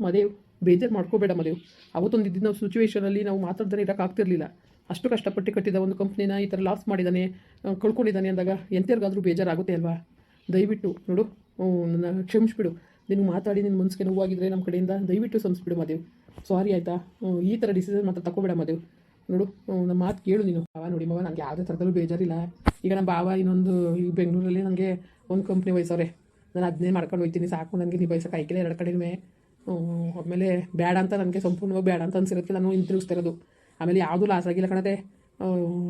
ಮದೇವ್, ಬೇಜಾರು ಮಾಡ್ಕೋಬೇಡ ಮದೇವ್. ಅವತ್ತೊಂದು ಇದ್ದಿದ್ದ ನಾವು ಸಿಚುವೇಶನಲ್ಲಿ ನಾವು ಮಾತಾಡ್ದೇ ಇರೋಕ್ಕಾಗ್ತಿರ್ಲಿಲ್ಲ ಅಷ್ಟು ಕಷ್ಟಪಟ್ಟು ಕಟ್ಟಿದ ಒಂದು ಕಂಪ್ನಿನ ಈ ಥರ ಲಾಸ್ ಮಾಡಿದ್ದಾನೆ ಕಳ್ಕೊಂಡಿದ್ದಾನೆ ಅಂದಾಗ ಎಂಥವ್ರಿಗಾದ್ರೂ ಬೇಜಾರಾಗುತ್ತೆ ಅಲ್ವಾ? ದಯವಿಟ್ಟು ನೋಡು ನನ್ನ ಕ್ಷಮಿಸ್ಬಿಡು. ನಿನಗೆ ಮಾತಾಡಿ ನಿನ್ನ ಮನಸ್ಸಿಗೆ ನೋವಾಗಿದ್ರೆ ನಮ್ಮ ಕಡೆಯಿಂದ ದಯವಿಟ್ಟು ಸಂಸ್ಬಿಡು ಮದೇವ್. ಸಾರಿ ಆಯಿತಾ? ಈ ಥರ ಡಿಸಿಷನ್ ಮಾತ್ರ ತಗೋಬೇಡ ಮದೇವ್. ನೋಡು ನಮ್ಮ ಮಾತು ಕೇಳು ನೀನು. ಬಾವ ನೋಡಿ ಮಗ ನನಗೆ ಯಾವುದೇ ಥರದಲ್ಲೂ ಬೇಜಾರಿಲ್ಲ. ಈಗ ನಮ್ಮ ಬಾವ ಇನ್ನೊಂದು ಈ ಬೆಂಗಳೂರಲ್ಲಿ ನನಗೆ ಒಂದು ಕಂಪ್ನಿ ವಯಸ್ಸವ್ರೆ ನಾನು ಅದನ್ನೇ ಮಾಡ್ಕೊಂಡು ಹೋಗ್ತೀನಿ, ಸಾಕು. ನನಗೆ ನಿಭಾಯಿಸೋಕೆ ಆಯ್ಕೆ ಎರಡು ಕಡೆನೂ. ಆಮೇಲೆ ಬೇಡ ಅಂತ ನನಗೆ ಸಂಪೂರ್ಣವಾಗಿ ಬೇಡ ಅಂತ ಅನ್ಸಿರೋದಕ್ಕೆ ನಾನು ಹಿಂತಿರುಗಿಸ್ತಿರೋದು ಆಮೇಲೆ ಯಾವುದೂ ಲಾಸ್ ಆಗಿಲ್ಲ ಕಣತೆ.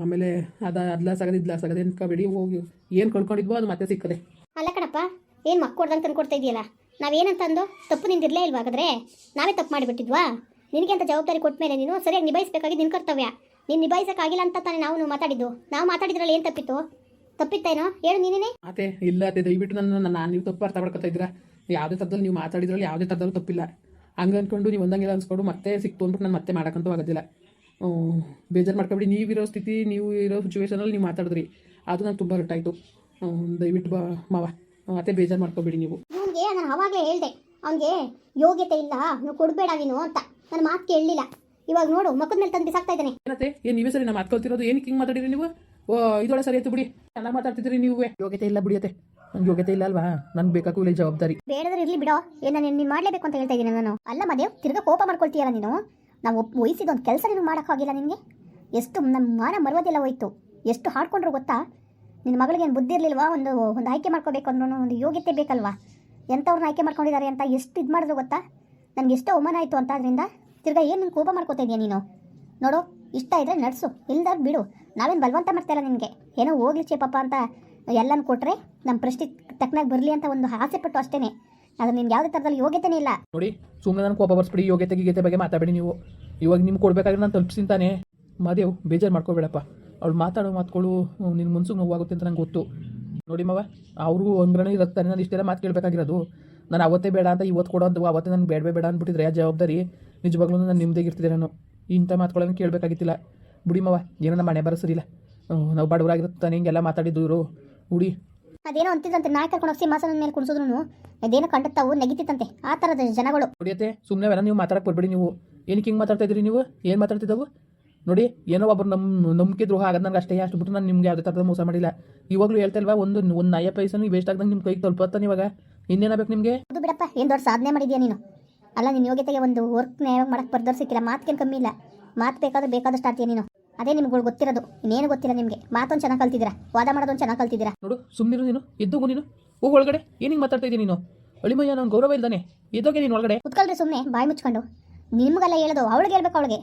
ಆಮೇಲೆ ಅದು ಅದು ಲಾಸ್ ಆಗೋದು ಇದು ಲಾಸ್ ಆಗೋದು ಬಿಡಿ ಹೋಗಿ ಏನು ಕಳ್ಕೊಂಡಿದ್ವೋ ಅದು ಮತ್ತೆ ಸಿಕ್ಕದೆ. ಅಲ್ಲ ಕಣಪ್ಪ ಏನು ಮಕ್ಕೊಡ್ದಂಗೆ ತಂದ್ಕೊಡ್ತಾ ಇದೆಯಲ್ಲ? ನಾವೇನಂತ ಅಂದು ತಪ್ಪು ನಿಂದಿರಲೇ ಇಲ್ವಾ ಹಾಗಾದ್ರೆ? ನಾವೇ ತಪ್ಪು ಮಾಡಿಬಿಟ್ಟಿದ್ವಾ? ನಿನಗೆ ಅಂತ ಜವಾಬ್ದಾರಿ ಕೊಟ್ಟ ಮೇಲೆ ನೀನು ಸರಿಯಾಗಿ ನಿಭಾಯಿಸಬೇಕಾಗಿ ನಿನ್ನ ಕರ್ತವ್ಯ. ನೀನು ನಿಭಾಯಿಸೋಕ್ಕಾಗಿಲ್ಲ ಅಂತ ತಾನೇ ನಾವು ಮಾತಾಡಿದ್ದು. ನಾವು ಮಾತಾಡಿದ್ರಲ್ಲ ಏನು ತಪ್ಪಿತ್ತು? ತಪ್ಪಿತ್ತೇನೋ? ಹೇಳು ನೀನೇನೆ. ಅದೇ ಇಲ್ಲ ಅದೇ ದಯವಿಟ್ಟು ನನ್ನ ನಾನು ನೀವು ತಪ್ಪು ಅರ್ಥ ಮಾಡ್ಕೊತಾ ಇದ್ದೀರಾ? ಯಾವುದೇ ಥರದಲ್ಲಿ ನೀವು ಮಾತಾಡಿದ್ರಲ್ಲಿ ಯಾವುದೇ ಥರದಲ್ಲೂ ತಪ್ಪಿಲ್ಲ. ಹಂಗೆ ಅಂದ್ಕೊಂಡು ನೀವು ಒಂದಂಗೆಲ್ಲ ಅನ್ಸ್ಕೊಂಡು ಮತ್ತೆ ಸಿಕ್ತು ಅಂದ್ಬಿಟ್ಟು ನಾನು ಮತ್ತೆ ಮಾಡೋಕ್ಕಂತೂ ಆಗೋದಿಲ್ಲ. ಬೇಜಾರು ಮಾಡ್ಕೊಬಿಡಿ. ನೀವಿರೋ ಸ್ಥಿತಿ ನೀವು ಇರೋ ಸಿಚುವೇಶನಲ್ಲಿ ನೀವು ಮಾತಾಡಿದ್ರಿ. ಅದು ನಂಗೆ ತುಂಬ ರಟ್ಟಾಯಿತು ದಯವಿಟ್ಟು ಬಾ ಮಾವ. ಮತ್ತೆ ಬೇಜಾರು ಮಾಡ್ಕೊಬೇಡಿ ನೀವು. ಅವನಿಗೆ ನಾನು ಅವಾಗೇ ಹೇಳಿದೆ. ಅವನಿಗೆ ಯೋಗ್ಯತೆ ಇಲ್ಲ. ನೀವು ಕೊಡಬೇಡ ನೀನು ಅಂತ. ನನ್ನ ಮಾತು ಕೇಳಲಿಲ್ಲ. ಇವಾಗ ನೋಡು ಮಕ್ಕದ ಮೇಲೆ ತಂದು ಬಿಸಾಕ್ತಾ ಇದ್ದಾನೆ. ಏನತ್ತೆ? ಏನು ನೀವೇ ಸರಿ ನಾನು ಮಾತ್ಕೊಳ್ತಿರೋದು ಏನಕ್ಕೆ ಹಿಂಗೆ ಮಾತಾಡಿದ್ರಿ ನೀವು? ಇದೊಳೆ ಸರಿ ಆಯ್ತು ಬಿಡಿ. ಚೆನ್ನಾಗಿ ಮಾತಾಡ್ತಿದ್ರಿ ನೀವೇ. ಯೋಗ್ಯತೆ ಇಲ್ಲ ಬಿಡಿಯತ್ತೆ ನಂಗೆ ಯೋಗ್ಯತೆ ಇಲ್ಲ ಅಲ್ವಾ? ನನ್ಗೆ ಬೇಕಾಗೂ ಇಲ್ಲ ಈ ಜವಾಬ್ದಾರಿ. ಬೇಡದ್ರೆ ಇರ್ಲಿ ಬಿಡೋ. ಏನ ನಾನು ನೀನು ಮಾಡಲೇಬೇಕು ಅಂತ ಹೇಳ್ತಾ ಇದ್ದೀನಿ ನಾನು. ಅಲ್ಲ ಮದೇವ್, ತಿರ್ಗಾ ಕೋಪ ಮಾಡ್ಕೊಳ್ತೀಯಲ್ಲ ನೀನು? ನಾವು ಒಪ್ ವಹಿಸಿದ ಒಂದು ಕೆಲಸ ನೀನು ಆಗಿಲ್ಲ ನಿನಗೆ? ಎಷ್ಟು ನಮ್ಮ ಮಾನ ಮರವದಿಲ್ಲ ಹೋಯ್ತು. ಎಷ್ಟು ಹಾಡ್ಕೊಂಡ್ರು ಗೊತ್ತಾ? ನಿನ್ನ ಮಗಳಿಗೆ ಏನು ಬುದ್ಧಿ ಇರಲಿಲ್ವಾ? ಒಂದು ಒಂದು ಆಯ್ಕೆ ಮಾಡ್ಕೋಬೇಕು ಅಂದ್ರೂ ಒಂದು ಯೋಗ್ಯತೆ ಬೇಕಲ್ವಾ? ಎಂಥವ್ರನ್ನ ಆಯ್ಕೆ ಮಾಡ್ಕೊಂಡಿದ್ದಾರೆ ಅಂತ ಎಷ್ಟು ಇದು ಮಾಡಿದ್ರು ಗೊತ್ತಾ? ನನಗೆ ಎಷ್ಟು ಅವಮಾನ ಆಯಿತು ಅಂತ ಅದರಿಂದ ತಿರ್ಗಾ ಏನು ನೀನು ಕೋಪ ಮಾಡ್ಕೋತಾ ಇದೆಯಾ ನೀನು? ನೋಡು, ಇಷ್ಟ ಇದ್ರೆ ನಡ್ಸು. ಇಲ್ದ ಬಿಡು. ನಾವೇನು ಬಲವಂತ ಮಾಡ್ತಾಯಿಲ್ಲ ನಿನಗೆ. ಏನೋ ಹೋಗ್ಲಿ ಚೇಪಪ್ಪ ಅಂತ ಎಲ್ಲನೂ ಕೊಟ್ಟರೆ ನಮ್ಮ ಪ್ರಶ್ನೆ ತಕ್ಕನಾಗಿ ಬರಲಿ ಅಂತ ಒಂದು ಆಸೆ ಪಟ್ಟು ಅಷ್ಟೇ ಅದು ನಿಮ್ಗೆ ಯಾವುದೇ ಥರದಲ್ಲಿ ಯೋಗ್ಯತೆನೇ ಇಲ್ಲ. ನೋಡಿ ಸುಮ್ಮನೆ ನಾನು ಕೋಪ ಬರ್ಸ್ಬಿಡಿ, ಯೋಗ್ಯತೆ ಗೀಗತೆ ಬಗ್ಗೆ ಮಾತಾಡಬೇಡಿ ನೀವು. ಇವಾಗ ನಿಮ್ಗೆ ಕೊಡ್ಬೇಕಾದ್ರೆ ನಾನು ತಲುಪಿಸ್ತೀನಿ ತಾನೇ. ಮಾದೇವ್, ಬೇಜಾರು ಮಾಡ್ಕೋಬೇಡಪ್ಪ. ಅವ್ಳು ಮಾತಾಡೋ ಮಾತುಗಳು ನಿನ್ನ ಮುನ್ಸಿಗೆ ನೋವಾಗುತ್ತೆ ಅಂತ ನಂಗೆ ಗೊತ್ತು. ನೋಡಿ ಮಾವ ಅವರು ಅಂಗ್ರಣ ಇರುತ್ತಾರೆ, ನಾನು ಇಷ್ಟೆಲ್ಲ ಮಾತು ಕೇಳಬೇಕಾಗಿರೋದು. ನಾನು ಅವತ್ತೇ ಬೇಡ ಅಂತ ಇವತ್ತು ಕೊಡೋ ಅಂತ ಅವತ್ತೇ ನಾನು ಬೇಡ ಬೇಡ ಅಂದ್ಬಿಟ್ಟಿದ್ರೆ ಜವಾಬ್ದಾರಿ ನಿಜವಾಗ್ಲೂ ನಾನು ನಿಮ್ಮದೇ ಇರ್ತಿದ್ದೆ ನಾನು. ಇಂಥ ಮಾತುಗಳನ್ನು ಕೇಳಬೇಕಾಗಿತ್ತಿಲ್ಲ. ಬಿಡಿ ಮಾವ, ಏನೋ ನಮ್ಮ ಮನೆ ಬರೋ ಸರಿ ಇಲ್ಲ. ನಾವು ಬಡವರಾಗಿರುತ್ತೆ ತಾನೇ ಹಿಂಗೆಲ್ಲ ಮಾತಾಡಿದ್ದು ಇವರು. ಉಡಿ ಅದೇನೋ ಅಂತಿದ್ದಂತೆ ನಾಯಿ ಕರ್ಕೊಂಡು ಸಿಂಹಾಸನದ ಮೇಲೆ ಕುಣಿಸಿದ್ರು ಅದೇನೋ ಕಂಡತ್ತಾವು ನೆಗಿತಿತ್ತಂತೆ. ಆ ತರದ ಜನಗಳು. ನೋಡಿಯತ್ತೆ ಸುಮ್ಮನೆ ಅವೆಲ್ಲ ನೀವು ಮಾತಾಡಕ್ಕೆ ಬರ್ಬೇಡಿ ನೀವು. ಏನಕ್ಕೆ ಹಿಂಗೆ ಮಾತಾಡ್ತಾ ಇದ್ರಿ ನೀವು? ಏನು ಮಾತಾಡ್ತಿದ್ದವು? ನೋಡಿ ಏನೋ ಒಬ್ಬರು ನಮ್ಮ ನಂಬಿಕೆ ದ್ರೋಹ ಆಗದ ನನಗೆ ಅಷ್ಟೇ ಅಷ್ಟು ಬಿಟ್ಟು ನಾನು ನಿಮ್ಗೆ ಯಾವುದೇ ಥರದ ಮೋಸ ಮಾಡಿಲ್ಲ. ಇವಾಗಲೂ ಹೇಳ್ತಾ ಇಲ್ವಾ ಒಂದು ಒಂದು ನಯ ಪೈಸನು ವೇಸ್ಟ್ ಆಗ್ದಂಗೆ ನಿಮ್ಮ ಕೈಗೆ ತಲುಪತ್ತಾನೆ ಇವಾಗ ಇನ್ನೇನಾಗಬೇಕು ನಿಮಗೆ? ಅದು ಬಿಡಪ್ಪ ಏನು ದೊಡ್ಡ ಸಾಧನೆ ಮಾಡಿದ್ಯಾ ನೀನು? ಅಲ್ಲ ನಿನ್ನ ಯೋಗ್ಯತೆಗೆ ಒಂದು ವರ್ಕ್ ನ್ಯಾಯವಾಗಿ ಮಾಡಕ್ಕೆ ಬರ್ದವ್ರು ಸಿಕ್ಕಿಲ್ಲ ಮಾತಿಗೇನು ಕಮ್ಮಿ ಇಲ್ಲ. ಮಾತು ಬೇಕಾದ್ರೆ ಬೇಕಾದಷ್ಟು ಆಡ್ತೀಯ ನೀನು. ಅದೇ ನಿಮ್ಗಳು ಗೊತ್ತಿರೋದು. ಇನ್ನೇನು ಗೊತ್ತಿಲ್ಲ ನಿಮಗೆ. ಮಾತೊಂದು ಚೆನ್ನಾಗಿ ಕಲ್ತಿದ್ದೀರಾ? ವಾದ ಮಾಡೋದೊಂದು ಚೆನ್ನಾಗಿ ಕಲ್ತಿದ್ದೀರಾ? ನೋಡು ಸುಮ್ಮನಿರು ನೀನು. ಎದ್ದೋಗು ನೀನು. ಹೋಗು ಒಳಗಡೆ. ಏನು ಹಿಂಗೆ ಮಾತಾಡ್ತಾ ಇದ್ದೀನಿ ನೀನು? ಅಳಿಮಯ್ಯ ನಾನು ಗೌರವ ಇಲ್ದಾನೆ. ಎದ್ದೋಗೆ ನೀನು ಒಳಗಡೆ. ಕುತ್ಕೊಳ್ರಿ ಸುಮ್ಮನೆ ಬಾಯಿ ಮುಚ್ಕೊಂಡು. ನಿಮ್ಗೆಲ್ಲ ಹೇಳೋದು ಅವಳಿಗೆ ಹೇಳ್ಬೇಕು ಅವಳಿಗೆ.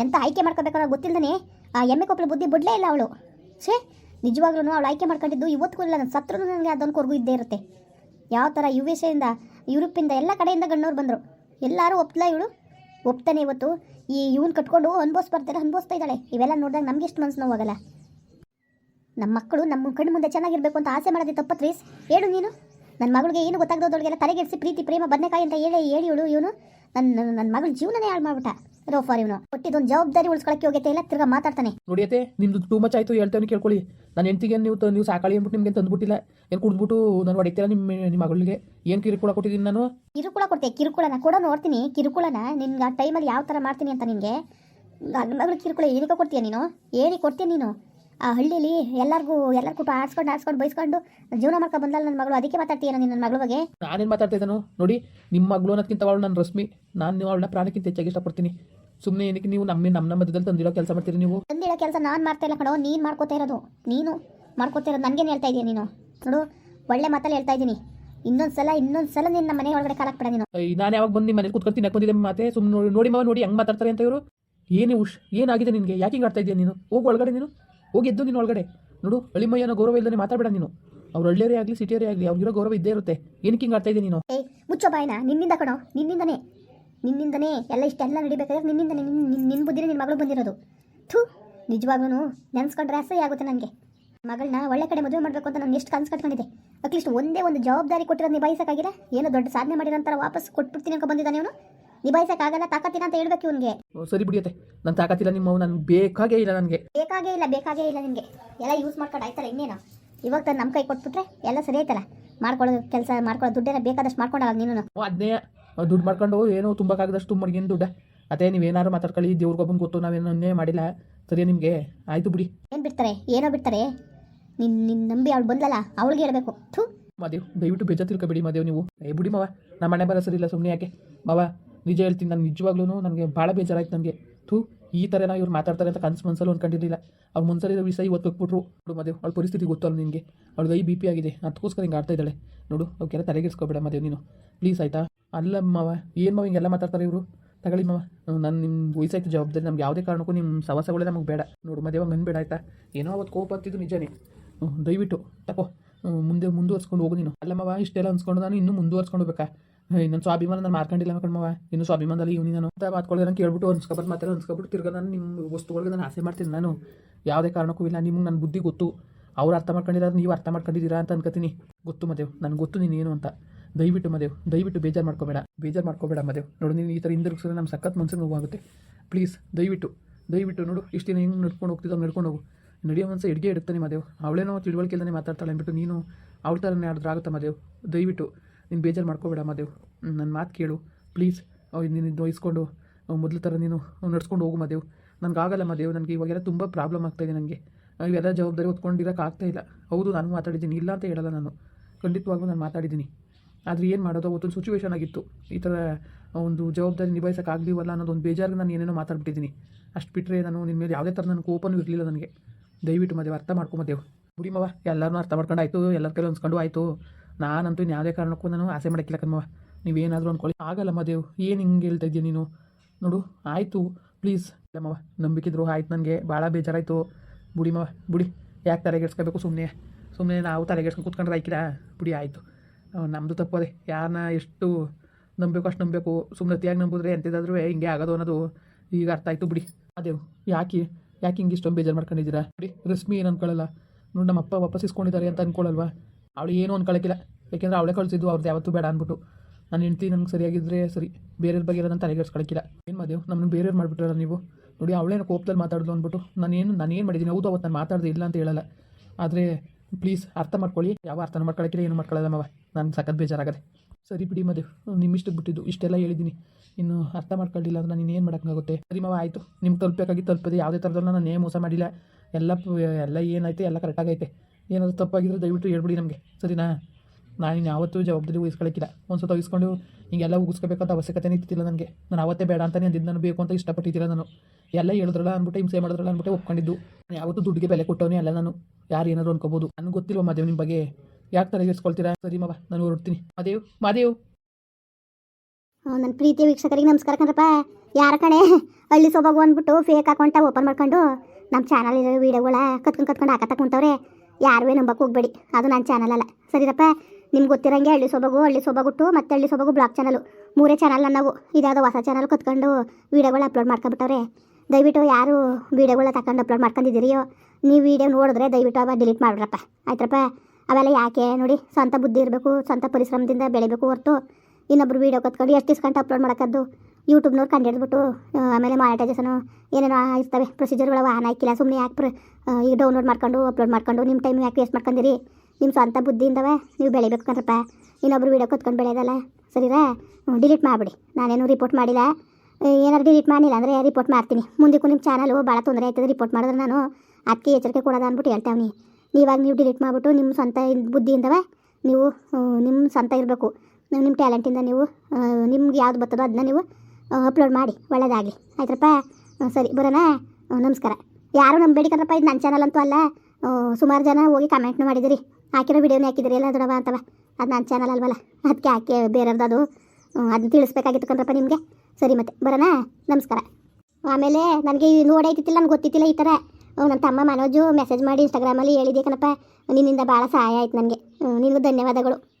ಎಂತ ಆಯ್ಕೆ ಮಾಡ್ಕೋಬೇಕು ಅನ್ನೋ ಗೊತ್ತಿಲ್ಲದೇ ಆ ಎಮ್ಮೆ ಕೊಪ್ಪಳ ಬುದ್ಧಿ ಬಿಡ್ಲೇ ಇಲ್ಲ ಅವಳು. ಛೇ ನಿಜವಾಗ್ಲೂ ಅವಳು ಆಯ್ಕೆ ಮಾಡ್ಕೊಂಡಿದ್ದು ಇವತ್ತು ಇಲ್ಲ. ನನ್ನ ಸತ್ರು ನನಗೆ ಅದೊಂದು ಕೊರಗು ಇದ್ದೇ ಇರುತ್ತೆ. ಯಾವ ಥರ ಯು ಎಸ್ ಎಯಿಂದ ಯುರೋಪಿಂದ ಎಲ್ಲ ಕಡೆಯಿಂದ ಗಣ್ಣವ್ರು ಬಂದರು. ಎಲ್ಲರೂ ಒಪ್ತಲ್ಲ ಇವಳು? ಒಪ್ತಾನೆ ಇವತ್ತು. ಈ ಇವನ್ ಕಟ್ಕೊಂಡು ಅನುಭವಿಸ್ಬಾರ್ದಾರೆ ಅನುಭವಿಸ್ತಾ ಇದ್ದಾಳೆ. ಇವೆಲ್ಲ ನೋಡಿದಾಗ ನಮ್ಗೆ ಎಷ್ಟು ಮನ್ಸು ನೋವಾಗಲ್ಲ. ನಮ್ಮ ಮಕ್ಕಳು ನಮ್ಮ ಕಣ್ಣು ಮುಂದೆ ಚೆನ್ನಾಗಿರ್ಬೇಕು ಅಂತ ಆಸೆ ಮಾಡೋದೇ ತಪ್ಪತ್ರೀಸ್ ಹೇಳು ನೀನು. ನನ್ನ ಮಗಳಿಗೆ ಏನು ಗೊತ್ತಾಗದೋದೊಳಗೆಲ್ಲ ತಲೆಗೆಡಿಸಿ ಪ್ರೀತಿ, ಪ್ರೇಮ, ಬದನೆಕಾಯಿ ಅಂತ ಹೇಳಿ ಹೇಳಿ ಇವಳು ಇವನು. ನನ್ನ ನನ್ನ ಮಗಳ ಜೀವನನೇ ಹಾಳು ಮಾಡ್ಬಿಟ್ಟ. ರೋಫಾರ್ ಇವನು. ಕೊಟ್ಟಿದ್ದೊಂದು ಜವಾಬ್ದಾರಿ ಉಳಿಸ್ಕೊಳಕ್ಕೆ ಹೋಗೈತೆ ಇಲ್ಲ ತಿರ್ಗಾ ಮಾತಾಡ್ತಾನೆ. ನೋಡಿಯತ್ತೆ ನಿಮ್ದು ಟೂ ಮಚ್ ಆಯಿತು ಹೇಳ್ತೇನೆ ಕೇಳ್ಕೊಳ್ಳಿ. ನನ್ನ ಹೆಂಡತಿಗೆ ನೀವು ತ- ನೀವು ಸಾಕಾಳಿ ಅಂದ್ಬಿಟ್ಟು ನಿಮಗೆ ತಂದ್ಬಿಟ್ಟಿಲ್ಲ? ಏನು ಕುಡಿದ್ಬಿಟ್ಟು ನಾನು ಹೊಡಿತೀರ ನಿಮ್ಮ ನಿಮ್ಮ ಮಗಳಿಗೆ? ಏನು ಕಿರುಕುಳ ಕೊಟ್ಟಿದ್ದೀನಿ ನಾನು? ಕಿರುಕುಳ ಕೊಡ್ತೆ ಕಿರುಕುಳನ. ಕೂಡ ನೋಡ್ತೀನಿ ಕಿರುಕುಳನ ನಿನ್ಗೆ ಆ ಟೈಮಲ್ಲಿ ಯಾವ ಥರ ಮಾಡ್ತೀನಿ ಅಂತ ನಿನಗೆ? ನನ್ನ ಮಗಳು ಕಿರುಕುಳ ಏನಕ್ಕೆ ಕೊಡ್ತೀಯ ನೀನು? ಏನಕ್ಕೆ ಕೊಡ್ತೀಯ ನೀನು? ಆ ಹಳ್ಳಿಲಿ ಎಲ್ಲರಿಗೂ ಎಲ್ಲರ ಕೂಟ ಆಡ್ಸ್ಕೊಂಡು ಆಡ್ಸ್ಕೊಂಡು ಬೈಸ್ಕೊಂಡು ಜೀವನ ಮಾಡ್ಕೊ ಬಂದಲ್ಲ ನನ್ನ ಮಗಳು. ಅದಕ್ಕೆ ಮಾತಾಡ್ತೀಯ ನೀನು ನನ್ನ ಮಗಳ ಬಗ್ಗೆ? ನಾನೇನು ಮಾತಾಡ್ತಾ ಇದ್ದಾನು? ನೋಡಿ ನಿಮ್ಮ ಮಗಳು ಅನ್ನೋದಕ್ಕಿಂತ ಅವಳು ನನ್ನ ರಶ್ಮಿ. ನಾನು ಅವಳನ್ನ ಪ್ರಾಣಕ್ಕಿಂತ ಹೆಚ್ಚಾಗಿ ಇಷ್ಟಪಡ್ತೀನಿ. ಸುಮ್ಮನೆ ಏನಕ್ಕೆ ನೀವು ನಮ್ಮ ನಮ್ಮ ಮಧ್ಯದಲ್ಲಿ ತಂದಿರೋ ಕೆಲಸ ಮಾಡ್ತೀರಿ ನೀವು? ತಂದಿರೋ ಕೆಲಸ ನಾನು ಮಾಡ್ತಾ ಇಲ್ಲ ಕಣೋ ನೀನು ಮಾಡ್ಕೋತಾ ಇರೋದು. ನೀನು ಮಾಡ್ಕೋತಾ ಇರೋದು ನನಗೇನು ಹೇಳ್ತಾ ಇದೀಯ ನೀನು? ನೋಡು ಒಳ್ಳೆ ಮಾತಲ್ಲಿ ಹೇಳ್ತಾ ಇದ್ದೀನಿ ಇನ್ನೊಂದು ಸಲ ಇನ್ನೊಂದು ಸಲ ನಿನ್ನ ಮನೆ ಒಳಗಡೆ ಕಾಲಾಕ್ಬೇಡ ನೀನು. ನಾನು ಯಾವಾಗ ಬಂದು ನಿಮ್ಮ ಮನೇಲಿ ಕೂತ್ಕೊಳ್ತೀನಿ ಯಾಕೆ ಬಂದಿದ್ದೆ ಮಾತೆ? ಸುಮ್ಮನೆ ನೋಡಿ ನೋಡಿ ಮಾವ ನೋಡಿ ಹೆಂಗೆ ಮಾತಾಡ್ತಾರೆ ಅಂತ ಇವರು? ಏನೇ ಉಷ್ ಏನಾಗಿದೆ ನಿನಗೆ? ಯಾಕೆ ಹಿಂಗೆ ಆಡ್ತಾ ಇದೆಯಾ ನೀನು? ಹೋಗಿ ಒಳಗಡೆ ನೀನು. ಹೋಗಿ ಎದ್ದು ನೀನು ಒಳಗಡೆ. ನೋಡು ಅಳಿಮಯ್ಯನ ಗೌರವ ಇಲ್ಲದೆ ಮಾತಾಡಬೇಡ ನೀನು. ಅವ್ರು ಹಳ್ಳಿಯರೇ ಆಗಲಿ ಸಿಟಿಯರೇ ಆಗಲಿ, ಅವ್ರಿಗಿರೋ ಗೌರವ ಇದ್ದೇ ಇರುತ್ತೆ. ಏನಕ್ಕೆ ಹಿಂಗೆ ಆಡ್ತಾ ಇದ್ದೀನಿ ನೀನು? ಏಯ್, ಮುಚ್ಚೋ ಬಾಯ್ನ, ನಿನ್ನಿಂದ ಕಣೋ ನಿನ್ನಿಂದನೇ. ನಿನ್ನಿಂದನೇ ಎಲ್ಲ ಇಷ್ಟೆಲ್ಲ ನಡಿಬೇಕಾದ್ರೆ ನಿನ್ನಿಂದನೇ ನಿನ್ನ ನಿನ್ನ ಬುದ್ಧಿನೇ ನಿನ್ನ ಮಗಳು ಬಂದಿರೋದು. ಥೂ ನಿಜವಾಗ್ಲೂ ನೆನೆಸ್ಕೊಂಡ್ರೆ ಅಸಹ್ಯ ಆಗುತ್ತೆ ನನಗೆ. ಮಗಳನ್ನ ಒಳ್ಳೆ ಕಡೆ ಮದುವೆ ಮಾಡಬೇಕು ಅಂತ ನಾನು ಎಷ್ಟು ಕನಸು ಕಟ್ಕೊಂಡಿದ್ದೆ ಅಟ್ಲೀಸ್ಟ್ ಒಂದೇ ಒಂದು ಜವಾಬ್ದಾರಿ ಕೊಟ್ಟಿರೋದು ನಿಭಾಯಿಸೋಕ್ಕಾಗಿಲ್ಲ. ಏನೋ ದೊಡ್ಡ ಸಾಧನೆ ಮಾಡಿರೋ ವಾಪಸ್ ಕೊಟ್ಬಿಡ್ತೀನಿ ಅಂತ ಬಂದಿದ್ದಾನೆ ಇವನು. ನಿಭಾಯಿಸೋಕ್ಕಾಗಲ್ಲ ತಾಕತ್ತಿಲ್ಲ ಅಂತ ಹೇಳ್ಬೇಕು ಇವನ್ಗೆ. ಓ, ಸರಿ ಬಿಡಿಯತ್ತೆ ನಾನು ತಾಕತ್ತಿಲ್ಲ ನಿಮ್ಮ ನನ್ಗೆ ಬೇಕಾಗೇ ಇಲ್ಲ ನನಗೆ. ಬೇಕಾಗೇ ಇಲ್ಲ ಬೇಕಾಗೇ ಇಲ್ಲ ನಿಮಗೆ ಎಲ್ಲ ಯೂಸ್ ಮಾಡ್ಕೊಂಡು ಆಯ್ತಲ್ಲ ಇನ್ನೇನು? ಇವಾಗ ತಂದು ನಮ್ಮ ಕೈ ಕೊಟ್ಬಿಟ್ರೆ ಎಲ್ಲ ಸರಿ ಆಯ್ತಲ್ಲ? ಮಾಡ್ಕೊಳ್ಳೋ ಕೆಲಸ ಮಾಡ್ಕೊಳ್ಳೋ ದುಡ್ಡೆಲ್ಲ ಬೇಕಾದಷ್ಟು ಮಾಡ್ಕೊಂಡಲ್ಲ ನೀನು. ಅದನ್ನೇ ದುಡ್ಡು ಮಾಡ್ಕೊಂಡು ಏನೋ ತುಂಬಕ್ಕಾಗದಷ್ಟು ತುಂಬ ಮಡಿಗೆ ದುಡ್ಡ. ಅದೇ ನೀವೇನಾರು ಮಾತಾಡ್ಕೊಳ್ಳಿ ದೇವ್ರಿಗೊಬ್ಬನ ಗೊತ್ತು ನಾವೇನು ಅನ್ಯಾಯ ಮಾಡಿಲ್ಲ. ಸರಿ ನಿಮಗೆ? ಆಯಿತು ಬಿಡಿ. ಏನು ಬಿಡ್ತಾರೆ? ಏನೋ ಬಿಡ್ತಾರೆ? ನಿನ್ನ ನಿನ್ನ ನಂಬಿ ಅವಳು ಬಂದಲ್ಲ ಅವಳಿಗೆ ಹೇಳಬೇಕು. ಥೂ. ಮಾದೇವ್ ದಯವಿಟ್ಟು ಬೇಜಾರು ತಿಳ್ಕೊಬೇಡಿ ಮಾದೇವ್ ನೀವು. ಏ ಬಿಡಿ ಮಾವ. ನಮ್ಮ ಮನೆ ಬರೋ ಸರಿ ಇಲ್ಲ ಸುಮ್ಮನೆ ಯಾಕೆ? ಮಾವ ನಿಜ ಹೇಳ್ತೀನಿ, ನಾನು ನಿಜವಾಗ್ಲೂ ನನಗೆ ಭಾಳ ಬೇಜಾರಾಯ್ತು ನನಗೆ. ಥೂ, ಈ ಥರ ನಾವು ಇವ್ರು ಮಾತಾಡ್ತಾರೆ ಅಂತ ಕನ್ಸು ಮನಸ್ಸಲ್ಲಿ ಅನ್ಕೊಂಡಿರಲಿಲ್ಲ. ಅವ್ರು ಮುನ್ಸಲಿರೋ ವಿಷಯ ಇವತ್ತು ಹೋಗ್ಬಿಟ್ರು ನೋಡು ಮದುವೆ ಅವಳ ಪರಿಸ್ಥಿತಿ ಗೊತ್ತಲ್ಲ ನಿನಗೆ. ಅವಳು ಐ ಬಿ ಪಿ ಆಗಿದೆ, ಅದಕ್ಕೋಸ್ಕರ ಹಿಂಗೆ ಆಡ್ತಾ ಇದ್ದಾಳೆ. ನೋಡು ಅವಕ್ಕೆಲ್ಲ ತಲೆಗೆಡ್ಸ್ಕೊಬೇಡ ಮದುವೆ ನೀನು. ಪ್ಲೀಸ್ ಆಯಿತಾ? ಅಲ್ಲ ಮಾವ ಏನು ಮಾವ ಹಿಂಗೆಲ್ಲ ಮಾತಾಡ್ತಾರೆ ಇವರು? ತಗೊಳ್ಳಿ ಮಾವ. ನಾನು ನಿಮ್ಮ ವಯಸ್ಸಾಯ್ತು ಜವಾಬ್ದಾರಿ, ನಮ್ಗೆ ಯಾವುದೇ ಕಾರಣಕ್ಕೂ ನಿಮ್ಮ ಸವಾಸಗಳೇ ನಮಗೆ ಬೇಡ. ನೋಡು ಮದುವೆ ಅನ್ಬೇಡ ಆಯ್ತಾ? ಏನೋ ಅವತ್ತು ಕೋಪ ಅಂತಿದ್ದು ನಿಜನೇ. ದಯವಿಟ್ಟು, ತಕೋ. ಮುಂದೆ ಮುಂದುವರ್ಸ್ಕೊಂಡು ಹೋಗು ನೀನು. ಅಲ್ಲ ಮಾವ ಇಷ್ಟೆಲ್ಲ ಅನ್ಸ್ಕೊಂಡು ನಾನು ಇನ್ನೂ ಮುಂದುವರ್ಸ್ಕೊಂಡು ಹೋಗ್ಬೇಕಾ? ನನ್ನ ಸ್ವಾಭಿಮಾನ ನಾನು ಮಾರ್ಕೊಂಡಿಲ್ಲ ಕಣ್ಮವ ಇನ್ನು ಸ್ವಾಭಿಮಾನದಲ್ಲಿ ಇವನಿ ನಾನು ಅಂತ ಮಾತ್ಕೊಳ್ಳೋದನ್ನ ಕೇಳ್ಬಿಟ್ಟು ಅನ್ಸ್ಕೊಬಾರ್ದು ಮಾತಾಡೋ ಅನ್ಸ್ಕೊಬಿಟ್ಟು ತಿರ್ಗ ನಾನು ನಿಮ್ಮ ವಸ್ತುಗಳಿಗೆ ನಾನು ಆಸೆ ಮಾಡ್ತೀನಿ ನಾನು. ಯಾವುದೇ ಕಾರಣಕ್ಕೂ ಇಲ್ಲ, ನಿಮ್ಗೆ ನನ್ನ ಬುದ್ಧಿ ಗೊತ್ತು. ಅವ್ರು ಅರ್ಥ ಮಾಡ್ಕೊಂಡಿಲ್ಲ, ನೀವು ಅರ್ಥ ಮಾಡ್ಕೊಂಡಿದ್ದೀರಾ ಅಂತ ಅನ್ಕೋತೀನಿ ಗೊತ್ತು ಮದೇವ್, ನನಗೆ ಗೊತ್ತು ನೀನು ಏನು ಅಂತ. ದಯವಿಟ್ಟು ಮದೇವ್, ದಯವಿಟ್ಟು ಬೇಜಾರು ಮಾಡ್ಕೋಬೇಡ. ಬೇಜಾರು ಮಾಡ್ಕೋಬೇಡ ಮದೇವ್. ನೋಡು, ನೀನು ಈ ಥರ ಹಿಂದಿರುಗಿಸಿದ್ರೆ ನಮ್ಮ ಸಖತ್ ಮನ್ಸಿಗೆ ನೋವಾಗುತ್ತೆ. ಪ್ಲೀಸ್, ದಯವಿಟ್ಟು. ದಯವಿಟ್ಟು ನೋಡು, ಇಷ್ಟು ದಿನ ಹಿಂಗೆ ನಡ್ಕೊಂಡು ಹೋಗ್ತಿದ್ದಾಗ ನಡ್ಕೊಂಡು ಹೋಗು. ನಡೆಯೋ ಮನಸ್ಸು ಎಡ್ಗೆ ಇಡುತ್ತಾನೆ ಮದೇವ್. ಅವಳೇನೋ ತಿಳುವಳಿಕೆ ಇಲ್ದೇ ಮಾತಾಡ್ತಾಳೆ ಅಂದ್ಬಿಟ್ಟು ನೀನು, ಅವಳ ಥರನೇ ಆಡಿದ್ರೆ ಆಗುತ್ತೆ ಮದೇವ್. ದಯವಿಟ್ಟು. ನೀನು ಬೇಜಾರು ಮಾಡ್ಕೋಬೇಡ ಮಾದೇವ್. ನನ್ನ ಮಾತು ಕೇಳು. ಪ್ಲೀಸ್ ನೀನು ಇದು ವಹಿಸ್ಕೊಂಡು ಮೊದಲ ಥರ ನೀನು ನಡ್ಸ್ಕೊಂಡು ಹೋಗು ಮದೇವ್. ನನಗಾಗಲ್ಲ ಮಾದೇವ್. ನನಗೆ ಇವಾಗೆಲ್ಲ ತುಂಬ ಪ್ರಾಬ್ಲಮ್ ಆಗ್ತಾಯಿದೆ ನನಗೆ ಇವೆಲ್ಲ ಜವಾಬ್ದಾರಿ ಹೊತ್ಕೊಂಡಿರೋಕೆ ಇಲ್ಲ. ಹೌದು, ನಾನು ಮಾತಾಡಿದ್ದೀನಿ. ಇಲ್ಲ ಅಂತ ಹೇಳಲ್ಲ ನಾನು. ಖಂಡಿತವಾಗ್ಲೂ ನಾನು ಮಾತಾಡಿದ್ದೀನಿ. ಆದರೆ ಏನು ಮಾಡೋದು? ಅವತ್ತೊಂದು ಸಿಚುವೇಶನ್ ಆಗಿತ್ತು. ಈ ಥರ ಒಂದು ಜವಾಬ್ದಾರಿ ನಿಭಾಯಿಸೋಕ್ಕಾಗಲಿವಲ್ಲ ಅನ್ನೋದು ಒಂದು ಬೇಜಾರಿಗೆ ನಾನು ಏನೇನೋ ಮಾತಾಡ್ಬಿಟ್ಟಿದ್ದೀನಿ. ಅಷ್ಟು ಬಿಟ್ಟರೆ ನಾನು ನಿಮ್ಮ ಮೇಲೆ ಯಾವುದೇ ಥರ ನನ್ನ ಕೋಪನೂ ಇರಲಿಲ್ಲ ನನಗೆ. ದಯವಿಟ್ಟು ಮದುವೆ, ಅರ್ಥ ಮಾಡ್ಕೊಂಬದೇವು ಬುಡಿ ಮವ ಎಲ್ಲರನ್ನೂ ಅರ್ಥ ಮಾಡ್ಕೊಂಡು ಆಯಿತು. ಎಲ್ಲರ ಕೈಲಿ ಹೊಂದ್ಕೊಂಡು ಆಯಿತು. ನಾನಂತೂ ಯಾವುದೇ ಕಾರಣಕ್ಕೂ ನಾನು ಆಸೆ ಮಾಡೋಕ್ಕಿಲ್ಲ ಕಣ್ಮವ ನೀವೇನಾದರೂ ಅಂದ್ಕೊಳ್ಳಿ ಆಗಲ್ಲಮ್ಮ ಮದೇವ್ ಏನು ಹಿಂಗೆ ಹೇಳ್ತಾ ಇದೆಯಾ ನೀನು? ನೋಡು, ಆಯಿತು ಪ್ಲೀಸ್ ಇಲ್ಲಮ್ಮವ ನಂಬಿಕಿದ್ರು ಆಯ್ತು ನನಗೆ ಭಾಳ ಬೇಜಾರಾಯಿತು. ಬುಡಿ ಬುಡಿ. ಯಾಕೆ ತಲೆಗೆಡ್ಸ್ಕೋಬೇಕು ಸುಮ್ಮನೆ ಸುಮ್ಮನೆ ನಾವು ತಲೆಗೆಡ್ಸ್ಕೊಂಡು ಕೂತ್ಕೊಂಡ್ರೆ ಆಯ್ಕಿರಾ ಬುಡಿ, ಆಯಿತು. ನಮ್ಮದು ತಪ್ಪದೆ ಯಾರನ್ನ ಎಷ್ಟು ನಂಬಬೇಕು, ಅಷ್ಟು ನಂಬಬೇಕು ಸುಮ್ಮನೆ ಅತಿಯಾಗಿ ನಂಬಿದ್ರೆ ಎಂತಿದ್ದಾದ್ರೂ ಹಿಂಗೆ ಆಗೋದು ಅನ್ನೋದು ಈಗ ಅರ್ಥ ಆಯಿತು ಬಿಡಿ. ಅದೇವು ಯಾಕೆ? ಯಾಕೆ ಹಿಂಗೆ ಇಷ್ಟೊಂದು ಬೇಜಾರು ಮಾಡ್ಕೊಂಡಿದ್ದೀರಾ? ಬಿಡಿ, ರಶ್ಮಿ ಏನು ಅನ್ಕೊಳ್ಳಲ್ಲ? ನೋಡಿ ನಮ್ಮ ಅಪ್ಪ ವಾಪಸ್ ಇಸ್ಕೊಂಡಿದ್ದಾರೆ ಅಂತ ಅನ್ಕೊಳ್ಳಲ್ವಾ? ಅವಳು ಏನು ಅನ್ಕೊಳಕ್ಕಿಲ್ಲ ಯಾಕೆಂದ್ರೆ ಅವಳೇ ಕಳಿಸಿದ್ದು, ಅವ್ರದ್ದು ಯಾವತ್ತೂ ಬೇಡ ಅಂದ್ಬಿಟ್ಟು. ನಾನು ಹೆಂಡ್ತಿ ನನಗೆ ಸರಿಯಾಗಿದ್ದರೆ ಸರಿ. ಬೇರೆಯವ್ರ ಬಗ್ಗೆ ಇರೋದನ್ನ ತಲೆಗೆಡ್ಸ್ಕೊಳಕ್ಕಿಲ್ಲ ಏನು ಮಾದೇವು, ನಮ್ಮನ್ನು ಬೇರೆಯವ್ರು ಮಾಡಿಬಿಟ್ರಲ್ಲ ನೀವು? ನೋಡಿ ಅವಳೇನು ಕೋಪದಲ್ಲಿ ಮಾತಾಡೋದು ಅಂದ್ಬಿಟ್ಟು. ಏನು, ನಾನು ಏನು ಮಾಡಿದ್ದೀನಿ ಹೌದು, ಅವತ್ತು ನಾನು ಮಾತಾಡೋದು ಇಲ್ಲ ಅಂತ ಹೇಳಲ್ಲ. ಆದರೆ ಪ್ಲೀಸ್, ಅರ್ಥ ಮಾಡ್ಕೊಳ್ಳಿ. ಯಾವ ಅರ್ಥನ ಮಾಡ್ಕೊಳಕ್ಕಿಲ್ಲ ಏನು ಮಾಡ್ಕೊಳ್ಳಲ್ಲ ಮಾವ. ನಾನು ಸಖತ್ ಬೇಜಾರಾಗದೆ. ಸರಿ ಬಿಡಿ ಮದೇವ್ ನಿಮ್ಮಿಷ್ಟಕ್ಕೆ ಬಿಟ್ಟಿದ್ದು, ಇಷ್ಟೆಲ್ಲ ಹೇಳಿದ್ದೀನಿ ಇನ್ನು ಅರ್ಥ ಮಾಡ್ಕೊಳ್ಳಿಲ್ಲ ಅಂದ್ರೆ ನಾನು ಏನು ಮಾಡೋಕ್ಕಾಗುತ್ತೆ? ಸರಿ ಮಾವ, ಆಯಿತು. ನಿಮ್ಗೆ ತಲುಪಬೇಕಾಗಿ ತಲುಪದೆ ಯಾವುದೇ ಥರದಲ್ಲೂ ನಾನು ಏನು ಮೋಸ ಮಾಡಿಲ್ಲ. ಎಲ್ಲ ಎಲ್ಲ ಏನೈತೆ ಎಲ್ಲ ಕರೆಕ್ಟಾಗೈತೆ ಏನಾದರೂ ತಪ್ಪಾಗಿದ್ದರೆ ದಯವಿಟ್ಟು ಹೇಳ್ಬಿಡಿ ನಮಗೆ. ಸರಿನಾ? ನಾನು ಇನ್ನು ಯಾವತ್ತೂ ಜವಾಬ್ದಾರಿ ವಹಿಸ್ಕೊಳಕ್ಕಿಲ್ಲ. ಒಂದು ಸತ ವಹಿಸ್ಕೊಂಡು ಹಿಂಗೆಲ್ಲ ಉಗಿಸ್ಕೋಬೇಕಂತ ಅವಶ್ಯಕತೆ ಇತ್ತಿಲ್ಲ ನನಗೆ. ನಾನು ಅವತ್ತೇ ಬೇಡ ಅಂತಲೇ ಅಂದಿದ್ದು ನಾನು ಬೇಕು ಅಂತ ಇಷ್ಟಪಟ್ಟಿದ್ದಿಲ್ಲ ನಾನು? ಎಲ್ಲ ಹೇಳಿದ್ರಲ್ಲ ಅಂದ್ಬಿಟ್ಟು, ಹಿಂಸೆ ಮಾಡಿದ್ರಲ್ಲ ಅಂದ್ಬಿಟ್ಟು ಒಪ್ಕೊಂಡಿದ್ದು. ನಾನು ಯಾವತ್ತೂ ದುಡ್ಡಿಗೆ ಬೆಲೆ ಕೊಟ್ಟವನೇ ಅಲ್ಲ ನಾನು. ಯಾರು ಏನಾದ್ರು ಅನ್ಕೋಬೋದು. ನನಗೆ ಗೊತ್ತಿಲ್ವ ಮಾದೇವ್ ನಿಮ್ಮ ಬಗ್ಗೆ? ಯಾಕೆ ತಲೆಗೆಡ್ಸ್ಕೊಳ್ತೀರಾ ಸರಿ ಮಾವ, ನಾನು ಹೊರಡ್ತೀನಿ. ಮಾದೇವ್ ಮಾದೇವ್! ನನ್ನ ಪ್ರೀತಿಯ ವೀಕ್ಷಕರಿಗೆ ನಮಸ್ಕಾರ ಕಣಪ್ಪ ಯಾರ ಕಣೆ? ಹಳ್ಳಿ ಸೊಬಗು ಅಂದ್ಬಿಟ್ಟು ಫೇಕ್ ಅಕೌಂಟ ಓಪನ್ ಮಾಡ್ಕೊಂಡು ನಮ್ಮ ಚಾನಲ್ ಇರೋ ವೀಡಿಯೋಗಳ ಕತ್ಕೊಂಡು ಕತ್ಕೊಂಡು ಹಾಕತ್ತ ಕುಂತವ್ರೆ. ಯಾರುವೇ ನಂಬಕ್ಕೆ ಹೋಗ್ಬೇಡಿ. ಅದು ನನ್ನ ಚಾನಲ್ ಅಲ್ಲ. ಸರಿರಪ್ಪ? ನಿಮ್ಗೆ ಗೊತ್ತಿರಂಗೆ ಹಳ್ಳಿ ಸೊಬಗು, ಹಳ್ಳಿ ಸೊಬಗುಟ್ಟು ಮತ್ತು ಹಳ್ಳಿ ಸೊಬಗು ಬ್ಲಾಕ್ ಚಾನಲು ಮೂರೇ ಚಾನಲ್ ನಾವು ಇದಾದ ಹೊಸ ಚಾನಲ್ ಕತ್ಕೊಂಡು ವೀಡಿಯೋಗಳು ಅಪ್ಲೋಡ್ ಮಾಡ್ಕೊಬಿಟ್ಟವ್ರೆ. ದಯವಿಟ್ಟು ಯಾರು ವೀಡಿಯೋಗಳ ತಗೊಂಡು ಅಪ್ಲೋಡ್ ಮಾಡ್ಕೊಂಡಿದ್ದೀರಿಯೋ, ನೀವು ವೀಡಿಯೋ ನೋಡಿದ್ರೆ ದಯವಿಟ್ಟು ಅವ ಡಿಲೀಟ್ ಮಾಡ್ರಪ್ಪ ಆಯ್ತಪ್ಪ ಅವೆಲ್ಲ ಯಾಕೆ? ನೋಡಿ, ಸ್ವಂತ ಬುದ್ಧಿ ಇರಬೇಕು, ಸ್ವಂತ ಪರಿಶ್ರಮದಿಂದ ಬೆಳಿಬೇಕು ಹೊರತು. ಇನ್ನೊಬ್ರು ವೀಡಿಯೋ ಕತ್ಕೊಂಡು ಎಷ್ಟು ಇಸ್ಕೊಂಡು ಅಪ್ಲೋಡ್ ಮಾಡೋಕ್ಕದ್ದು ಯೂಟ್ಯೂಬ್ನವ್ರು ಕಂಡು ಹಿಡಿದ್ಬಿಟ್ಟು ಆಮೇಲೆ ಮಾನಿಟೈಸೇಷನು ಏನೇನೋ ಇರ್ತವೆ ಪ್ರೊಸೀಜರ್ಗಳು ಆನ್ ಹಾಕಿಲ್ಲ ಸುಮ್ಮನೆ ಯಾಕೆ ಪ್ರ ಈಗ ಡೌನ್ಲೋಡ್ ಮಾಡ್ಕೊಂಡು ಅಪ್ಲೋಡ್ ಮಾಡ್ಕೊಂಡು ನಿಮ್ಮ ಟೈಮ್ ಯಾಕೆ ವೇಸ್ಟ್ ಮಾಡ್ಕೊಂಡಿರಿ ನಿಮ್ಮ ಸ್ವಂತ ಬುದ್ಧಿಯಿಂದವೆ ನೀವು ಬೆಳಿಬೇಕು ಕಣ್ರಪ್ಪ. ಇನ್ನೊಬ್ರು ವೀಡಿಯೋ ಕತ್ಕೊಂಡು ಬೆಳೆಯೋದಲ್ಲ ಸರಿರಾ ಡಿಲೀಟ್ ಮಾಡಿಬಿಡಿ. ನಾನೇನು ರಿಪೋರ್ಟ್ ಮಾಡಿಲ್ಲ. ಏನಾರು ಏನಾದ್ರು ಡಿಲೀಟ್ ಮಾಡಿಲ್ಲ ಅಂದರೆ ರಿಪೋರ್ಟ್ ಮಾಡ್ತೀನಿ. ಮುಂದಕ್ಕೂ ನಿಮ್ಮ ಚಾನಲು ಭಾಳ ತೊಂದರೆ ಆಯ್ತದೆ ರಿಪೋರ್ಟ್ ಮಾಡಿದ್ರೆ ನಾನು ಅದಕ್ಕೆ ಎಚ್ಚರಿಕೆ ಕೊಡೋದು ಅಂದ್ಬಿಟ್ಟು ಹೇಳ್ತಾವ್ನಿ ನೀವಾಗ ನೀವು ಡಿಲೀಟ್ ಮಾಡಿಬಿಟ್ಟು ನಿಮ್ಮ ಸ್ವಂತ ಬುದ್ಧಿಯಿಂದವೆ ನೀವು ನಿಮ್ಮ ಸ್ವಂತ ಇರಬೇಕು. ನಿಮ್ಮ ಟ್ಯಾಲೆಂಟಿಂದ ನೀವು ನಿಮ್ಗೆ ಯಾವ್ದು ಬರ್ತದೋ ಅದನ್ನ ನೀವು ಅಪ್ಲೋಡ್ ಮಾಡಿ ಒಳ್ಳೇದಾಗಲಿ. ಆಯ್ತರಪ್ಪ? ಆ, ಸರಿ ಬರೋಣ? ನಮಸ್ಕಾರ. ಯಾರು ನಮ್ಮ ಬೇಡಿಕಂದ್ರಪ್ಪ ಇದು ನನ್ನ ಚಾನಲ್ ಅಂತೂ ಅಲ್ಲ. ಸುಮಾರು ಜನ ಹೋಗಿ ಕಮೆಂಟ್ನು ಮಾಡಿದಿರಿ. ಹಾಕಿರೋ ವಿಡಿಯೋನೇ ಹಾಕಿದಿರಿ ಎಲ್ಲ ದೊಡವ ಅಂತವ. ಅದು ನನ್ನ ಚಾನಲ್ ಅಲ್ವಲ್ಲ? ಅದಕ್ಕೆ ಹಾಕಿ ಬೇರೆಯವ್ರದ್ದು ಅದು. ಅದನ್ನ ತಿಳಿಸ್ಬೇಕಾಗಿತ್ತು ಕಂದ್ರಪ್ಪ ನಿಮಗೆ. ಸರಿ ಮತ್ತೆ ಬರೋಣ? ನಮಸ್ಕಾರ. ಆಮೇಲೆ ನನಗೆ ನೋಡೈತಿತ್ತಿಲ್ಲ ನನಗೆ ಗೊತ್ತಿತ್ತಿಲ್ಲ ಈ ಥರ ನನ್ನ ತಮ್ಮ ಮನೋಜು ಮೆಸೇಜ್ ಮಾಡಿ ಇನ್ಸ್ಟಾಗ್ರಾಮಲ್ಲಿ ಹೇಳಿದೆ ಕಣಪ್ಪ. ನಿನ್ನಿಂದ ಭಾಳ ಸಹಾಯ ಆಯ್ತು ನನಗೆ. ನಿನಗೂ ಧನ್ಯವಾದಗಳು.